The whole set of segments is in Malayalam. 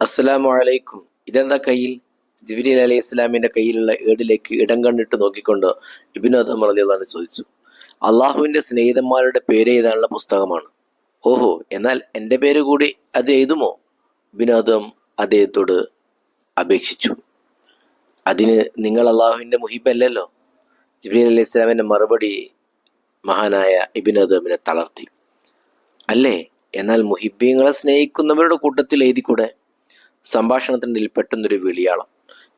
അസ്സലാമു അലൈക്കും. ഇതെന്താ കയ്യിൽ? ജിബിലി അലൈഹി ഇസ്ലാമിന്റെ കയ്യിലുള്ള ഏടിലേക്ക് ഇടം കണ്ടിട്ട് നോക്കിക്കൊണ്ട് ഇബിൻ അദ്ദേഹം ചോദിച്ചു അള്ളാഹുവിന്റെ സ്നേഹിതന്മാരുടെ പേര് എഴുതാനുള്ള പുസ്തകമാണ്? ഓഹോ എന്നാൽ എന്റെ പേര് കൂടി അത് എഴുതുമോ? വിനോദം അദ്ദേഹത്തോട് അപേക്ഷിച്ചു അതിന് നിങ്ങൾ അള്ളാഹുവിന്റെ മുഹിബല്ലല്ലോ. ജിബ്രീൽ അലൈഹി ഇസ്ലാമിന്റെ മറുപടി മഹാനായ ഇബിൻ അദമിനെ തളർത്തി അല്ലേ? എന്നാൽ മുഹിബീങ്ങളെ സ്നേഹിക്കുന്നവരുടെ കൂട്ടത്തിൽ എഴുതിക്കൂടെ? സംഭാഷണത്തിനിടയിൽ പെട്ടെന്നൊരു വിളിയാളം.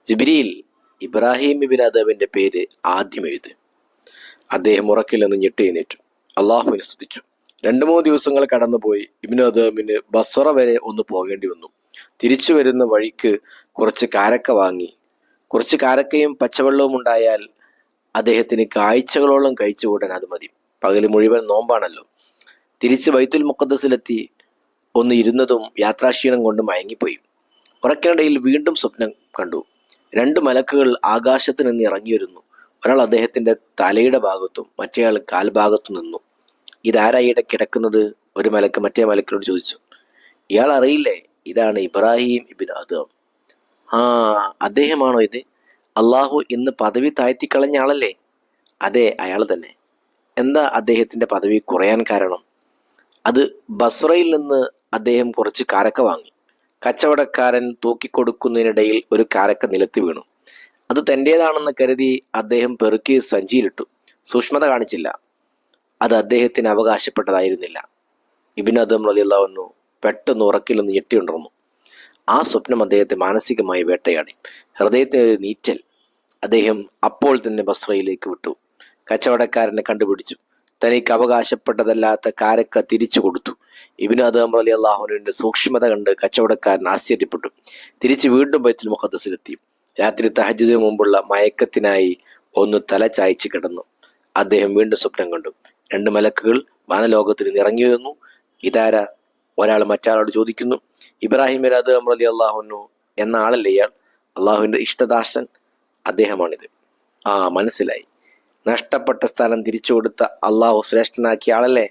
ജിബിരിയിൽ ഇബ്രാഹിം ബിൻ അദബിന്റെ പേര് ആദ്യം എഴുതി. അദ്ദേഹം ഉറക്കിൽ നിന്ന് ഞെട്ടി എഴുന്നേറ്റു അള്ളാഹുവിനെ സ്തുതിച്ചു. രണ്ടു മൂന്ന് ദിവസങ്ങൾ കടന്നുപോയി ഇബിൻ അദബിന് ബസ്വറ വരെ ഒന്ന് പോകേണ്ടി വന്നു. തിരിച്ചു വരുന്ന വഴിക്ക് കുറച്ച് കാരക്ക വാങ്ങി. കുറച്ച് കാരക്കയും പച്ചവെള്ളവും ഉണ്ടായാൽ അദ്ദേഹത്തിന് കാഴ്ചകളോളം കഴിച്ചുകൂടാൻ അത് മതി. പകൽ മുഴുവൻ നോമ്പാണല്ലോ. തിരിച്ച് ബൈത്തുൽ മുക്കദ്സിലെത്തി ഒന്ന് ഇരുന്നതും യാത്രാക്ഷീണം കൊണ്ട് മയങ്ങിപ്പോയി. ഉറക്കിനിടയിൽ വീണ്ടും സ്വപ്നം കണ്ടു. രണ്ട് മലക്കുകൾ ആകാശത്ത് നിന്ന് ഇറങ്ങി വരുന്നു ഒരാൾ അദ്ദേഹത്തിന്റെ തലയുടെ ഭാഗത്തും മറ്റേയാൾ കാൽഭാഗത്തും നിന്നു. ഇതാരായിടെ കിടക്കുന്നത്? ഒരു മലക്ക് മറ്റേ മലക്കിനോട് ചോദിച്ചു. ഇയാൾ അറിയില്ലേ ഇതാണ് ഇബ്രാഹിം ഇബിൻ അദം ആ അദ്ദേഹമാണോ ഇത്? അള്ളാഹു ഇന്ന് പദവി താഴ്ത്തിക്കളഞ്ഞ ആളല്ലേ? അതെ അയാൾ തന്നെ. എന്താ അദ്ദേഹത്തിന്റെ പദവി കുറയാൻ കാരണം? അത് ബസ്രയിൽ നിന്ന് അദ്ദേഹം കുറച്ച് കാരക്ക വാങ്ങി. കച്ചവടക്കാരൻ തൂക്കിക്കൊടുക്കുന്നതിനിടയിൽ ഒരു കാരക്ക നിലത്ത് വീണു. അത് തന്റേതാണെന്ന് കരുതി അദ്ദേഹം പെറുക്കി സഞ്ചിയിലിട്ടു. സൂക്ഷ്മത കാണിച്ചില്ല. അത് അദ്ദേഹത്തിന് അവകാശപ്പെട്ടതായിരുന്നില്ല. ഇബിൻ അദ്ദേഹം റലിയല്ലാവുന്നു പെട്ടെന്ന് ഉറക്കിൽ നിന്ന് ഞെട്ടിയുണർന്നു ആ സ്വപ്നം അദ്ദേഹത്തെ മാനസികമായി വേട്ടയാടി. ഹൃദയത്തിന് നീറ്റൽ അദ്ദേഹം അപ്പോൾ തന്നെ ബസ്രയിലേക്ക് വിട്ടു. കച്ചവടക്കാരനെ കണ്ടുപിടിച്ചു. തനിക്ക് അവകാശപ്പെട്ടതല്ലാത്ത കാരക്ക തിരിച്ചു കൊടുത്തു. ഇബിന് അദ്ദേഹം അലി അള്ളാഹുനുവിന്റെ സൂക്ഷ്മത കണ്ട് കച്ചവടക്കാരൻ ആശ്ചര്യപ്പെട്ടു. തിരിച്ച് വീണ്ടും ബൈത്തുൽ മുഖദ്സിലെത്തി രാത്രി തഹജിദിനു മുമ്പുള്ള മയക്കത്തിനായി ഒന്ന് തല ചായച്ച് കിടന്നു. അദ്ദേഹം വീണ്ടും സ്വപ്നം കണ്ടു. രണ്ട് മലക്കുകൾ വനലോകത്തിൽ നിറങ്ങി വരുന്നു. ഇതാര? ഒരാൾ മറ്റാളോട് ചോദിക്കുന്നു. ഇബ്രാഹിം ബിൻ അദ്ദേഹം അലി അള്ളാഹുനു എന്ന ആളല്ലേ ഇയാൾ? അള്ളാഹുവിന്റെ ഇഷ്ടദാസൻ അദ്ദേഹമാണിത്. ആ മനസ്സിലായി. നഷ്ടപ്പെട്ട സ്ഥലം തിരിച്ചു കൊടുത്ത അള്ളാഹു ശ്രേഷ്ഠനാക്കിയ ആളല്ലേ?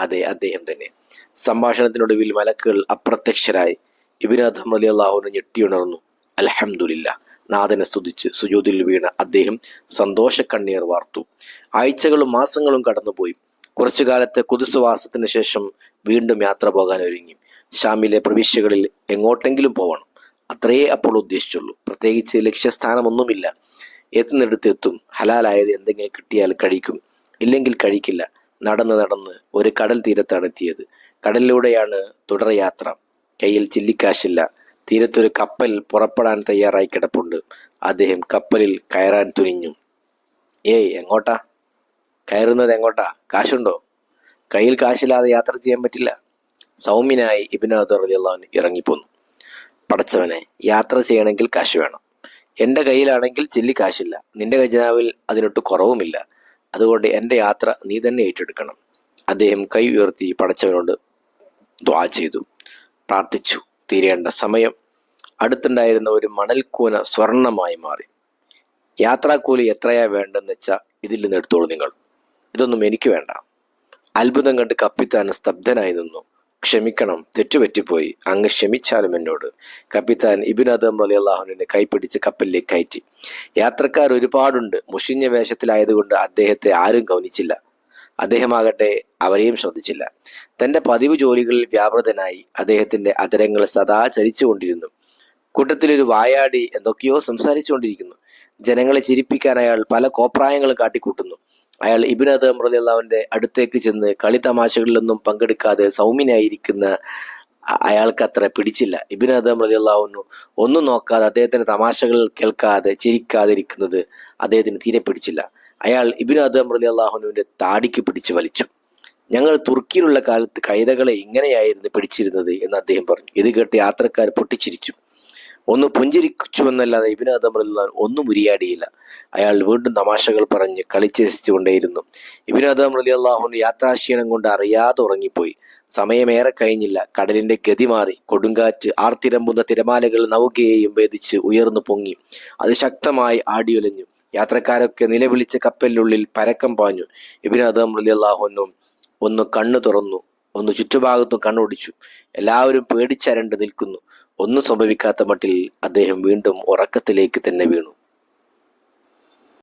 അതെ അദ്ദേഹം തന്നെ. സംഭാഷണത്തിനൊടുവിൽ മലക്കുകൾ അപ്രത്യക്ഷരായി. ഇബിനാഥം അലി അള്ളാഹുവിനെ ഞെട്ടിയുണർന്നു. അലഹമുല്ല നാഥനെ സ്തുതിച്ച് സുജൂതിൽ വീണ അദ്ദേഹം സന്തോഷക്കണ്ണീർ വാർത്തു. ആഴ്ചകളും മാസങ്ങളും കടന്നുപോയി. കുറച്ചു കാലത്തെ കുതിസുവാസത്തിന് ശേഷം വീണ്ടും യാത്ര പോകാൻ ഒരുങ്ങി ഷാമിലെ പ്രവിശ്യകളിൽ എങ്ങോട്ടെങ്കിലും പോകണം അത്രയേ അപ്പോൾ ഉദ്ദേശിച്ചുള്ളൂ. പ്രത്യേകിച്ച് ലക്ഷ്യസ്ഥാനമൊന്നുമില്ല. എത്തുന്നിടത്ത് എത്തും ഹലാലായത് എന്തെങ്കിലും കിട്ടിയാൽ കഴിക്കും. ഇല്ലെങ്കിൽ കഴിക്കില്ല. നടന്ന് നടന്ന് ഒരു കടൽ തീരത്താണ് എത്തിയത്. കടലിലൂടെയാണ് തുടർ യാത്ര. കയ്യിൽ ചില്ലിക്കാശില്ല. തീരത്തൊരു കപ്പൽ പുറപ്പെടാൻ തയ്യാറായി കിടപ്പുണ്ട്. അദ്ദേഹം കപ്പലിൽ കയറാൻ തുനിഞ്ഞു. ഏയ് എങ്ങോട്ടാ? കയറുന്നത് എങ്ങോട്ടാ? കാശുണ്ടോ? കയ്യിൽ കാശില്ലാതെ യാത്ര ചെയ്യാൻ പറ്റില്ല? സൗമ്യനായി ഇബിനാദ് റലിയല്ലാൻ ഇറങ്ങിപ്പോന്നു. പടച്ചവനെ യാത്ര ചെയ്യണമെങ്കിൽ കാശ് വേണം. എന്റെ കയ്യിലാണെങ്കിൽ ചില്ലി കാശില്ല. നിന്റെ ഖജനാവിൽ അതിനൊട്ട് കുറവുമില്ല. അതുകൊണ്ട് എന്റെ യാത്ര നീ തന്നെ ഏറ്റെടുക്കണം. അദ്ദേഹം കൈ ഉയർത്തി പടച്ചവനോട് ദ്വാ ചെയ്തു. പ്രാർത്ഥിച്ചു. തീരേണ്ട സമയം. അടുത്തുണ്ടായിരുന്ന ഒരു മണൽക്കൂന സ്വർണമായി മാറി. യാത്രാക്കൂലി എത്രയാ വേണ്ടെന്ന് വെച്ചാൽ ഇതിൽ നിന്ന് എടുത്തോളൂ നിങ്ങൾ. ഇതൊന്നും എനിക്ക് വേണ്ട. അത്ഭുതം കണ്ട് കപ്പിത്താൻ സ്തബ്ധനായി നിന്നു. ക്ഷമിക്കണം. തെറ്റുപറ്റിപ്പോയി. അങ്ങ് ക്ഷമിച്ചാലും എന്നോട്. കപ്പിത്താൻ ഇബിൻ അദം അലി അള്ളാഹുവിനെ കൈപ്പിടിച്ച് കപ്പലിലേക്ക് കയറ്റി. യാത്രക്കാർ ഒരുപാടുണ്ട്. മുഷിഞ്ഞ വേഷത്തിലായതുകൊണ്ട് അദ്ദേഹത്തെ ആരും ഗൗനിച്ചില്ല. അദ്ദേഹമാകട്ടെ അവരെയും ശ്രദ്ധിച്ചില്ല. തന്റെ പതിവ് ജോലികളിൽ വ്യാപൃതനായി അദ്ദേഹത്തിന്റെ അതരങ്ങൾ സദാ ചരിച്ചുകൊണ്ടിരുന്നു. കൂട്ടത്തിലൊരു വായാടി എന്തൊക്കെയോ സംസാരിച്ചുകൊണ്ടിരിക്കുന്നു. ജനങ്ങളെ ചിരിപ്പിക്കാൻ അയാൾ പല കോപ്രായങ്ങളും കാട്ടിക്കൂട്ടുന്നു. അയാൾ അദം റലിയല്ലാവിന്റെ അടുത്തേക്ക് ചെന്ന് കളി തമാശകളിലൊന്നും പങ്കെടുക്കാതെ സൗമ്യനായിരിക്കുന്ന അയാൾക്ക് അത്ര പിടിച്ചില്ല. ഇബിൻ അദം റലിയല്ലാവുന്നു ഒന്നും നോക്കാതെ അദ്ദേഹത്തിന്റെ തമാശകൾ കേൾക്കാതെ ചിരിക്കാതിരിക്കുന്നത് അദ്ദേഹത്തിന് തീരെ പിടിച്ചില്ല. അയാൾ ഇബിൻ അദം റലി അള്ളാഹുനുവിന്റെ താടിക്ക് പിടിച്ചു വലിച്ചു. ഞങ്ങൾ തുർക്കിയിലുള്ള കാലത്ത് കൈതകളെ ഇങ്ങനെയായിരുന്നു പിടിച്ചിരുന്നത് എന്ന് അദ്ദേഹം പറഞ്ഞു. ഇത് കേട്ട് യാത്രക്കാർ പൊട്ടിച്ചിരിച്ചു. ഒന്ന് പുഞ്ചിരിച്ചുവെന്നല്ലാതെ ഇബിന് അദം റലിള്ളാൻ ഒന്നും ഉരിയാടിയില്ല. അയാൾ വീണ്ടും തമാശകൾ പറഞ്ഞ് കളിച്ചിരിച്ചുകൊണ്ടേയിരുന്നു ഇബിന് അദം റലി അള്ളാഹുന് യാത്രാക്ഷീണം കൊണ്ട് അറിയാതെ ഉറങ്ങിപ്പോയി. സമയമേറെ കഴിഞ്ഞില്ല. കടലിന്റെ ഗതി മാറി. കൊടുങ്കാറ്റ് ആർത്തിരമ്പുന്ന തിരമാലകൾ നൗകയെയും വേദിച്ച് ഉയർന്നു പൊങ്ങി. അത് ശക്തമായി ആടിയൊലഞ്ഞു. യാത്രക്കാരൊക്കെ നിലവിളിച്ച് കപ്പലിനുള്ളിൽ പരക്കം പാഞ്ഞു. ഇബിന് അദം റലി അള്ളാഹുനും ഒന്ന് കണ്ണു തുറന്നു. ഒന്ന് ചുറ്റുഭാഗത്തും കണ്ണോടിച്ചു എല്ലാവരും പേടിച്ചരണ്ട് നിൽക്കുന്നു. ഒന്നും സംഭവിക്കാത്ത മട്ടിൽ അദ്ദേഹം വീണ്ടും ഉറക്കത്തിലേക്ക് തന്നെ വീണു.